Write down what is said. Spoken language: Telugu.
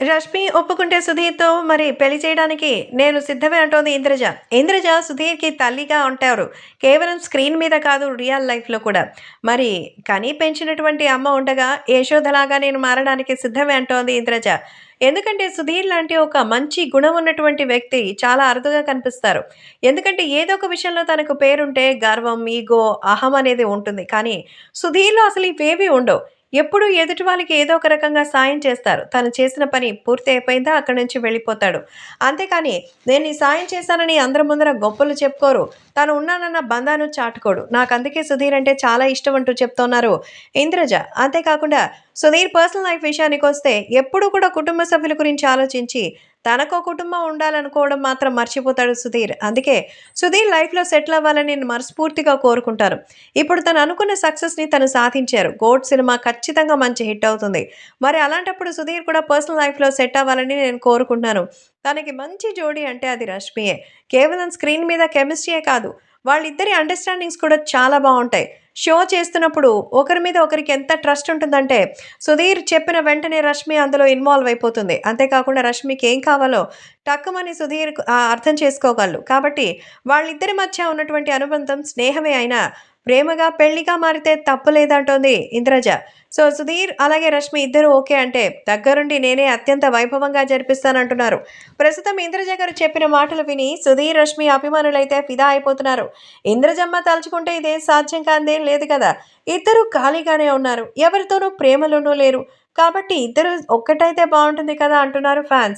రష్మి ఒప్పుకుంటే సుధీర్‌తో మరి పెళ్ళి చేయడానికి నేను సిద్ధమే అంటోంది ఇంద్రజ. ఇంద్రజ సుధీర్‌కి తల్లిగా ఉంటారు. కేవలం స్క్రీన్ మీద కాదు రియల్ లైఫ్‌లో కూడా. మరి కనీ పెంచినటువంటి అమ్మ ఉండగా యశోధలాగా నేను మారడానికి సిద్ధమే అంటోంది ఇంద్రజ. ఎందుకంటే సుధీర్ లాంటి ఒక మంచి గుణం ఉన్నటువంటి వ్యక్తి చాలా అరుదుగా కనిపిస్తారు. ఎందుకంటే ఏదో ఒక విషయంలో తనకు పేరుంటే గర్వం, ఈగో, అహం అనేది ఉంటుంది. కానీ సుధీర్‌లో అసలు ఇవేవి ఉండవు. ఎప్పుడూ ఎదుటి వాళ్ళకి ఏదో ఒక రకంగా సాయం చేస్తారు. తను చేసిన పని పూర్తి అయిపోయిందా అక్కడి నుంచి వెళ్ళిపోతాడు. అంతేకాని నేను ఈ సాయం చేశానని అందరి ముందర గొప్పలు చెప్పుకోరు. తను ఉన్నానన్న బంధాను చాటుకోడు. నాకు అందుకే సుధీర్ అంటే చాలా ఇష్టం అంటూ చెప్తున్నారు ఇంద్రజ. అంతేకాకుండా సుధీర్ పర్సనల్ లైఫ్ విషయానికి వస్తే ఎప్పుడూ కూడా కుటుంబ సభ్యుల గురించి ఆలోచించి తనకో కుటుంబం ఉండాలనుకోవడం మాత్రం మర్చిపోతాడు సుధీర్. అందుకే సుధీర్ లైఫ్‌లో సెటిల్ అవ్వాలని నేను మనస్ఫూర్తిగా కోరుకుంటారు ఇప్పుడు తను అనుకున్న సక్సెస్‌ని తను సాధించారు. గోడ్ సినిమా ఖచ్చితంగా మంచి హిట్ అవుతుంది. మరి అలాంటప్పుడు సుధీర్ కూడా పర్సనల్ లైఫ్‌లో సెట్ అవ్వాలని నేను కోరుకుంటున్నాను. తనకి మంచి జోడీ అంటే అది రష్మియే. కేవలం స్క్రీన్ మీద కెమిస్ట్రీయే కాదు వాళ్ళిద్దరి అండర్‌స్టాండింగ్స్ కూడా చాలా బాగుంటాయి షో చేస్తున్నప్పుడు ఒకరి మీద ఒకరికి ఎంత ట్రస్ట్ ఉంటుందంటే సుధీర్ చెప్పిన వెంటనే రష్మి అందులో ఇన్వాల్వ్ అయిపోతుంది. అంతేకాకుండా రష్మికి ఏం కావాలో టక్కుమని సుధీర్ అర్థం చేసుకోగలరు కాబట్టి వాళ్ళిద్దరి మధ్య ఉన్నటువంటి అనుబంధం స్నేహమే అయినా ప్రేమగా, పెళ్ళిగా మారితే తప్పు లేదంటోంది ఇంద్రజ. సో సుధీర్ అలాగే రష్మి ఇద్దరు ఓకే అంటే దగ్గరుండి నేనే అత్యంత వైభవంగా జరిపిస్తానంటున్నారు. ప్రస్తుతం ఇంద్రజ గారు చెప్పిన మాటలు విని సుధీర్, రష్మి అభిమానులైతే ఫిదా అయిపోతున్నారు. ఇంద్రజమ్మ తలుచుకుంటే ఇదేం సాధ్యం కానిదేం లేదు కదా! ఇద్దరూ ఖాళీగానే ఉన్నారు. ఎవరితోనూ ప్రేమలోనూ లేరు. కాబట్టి ఇద్దరు ఒక్కటైతే బాగుంటుంది కదా అంటున్నారు ఫ్యాన్స్.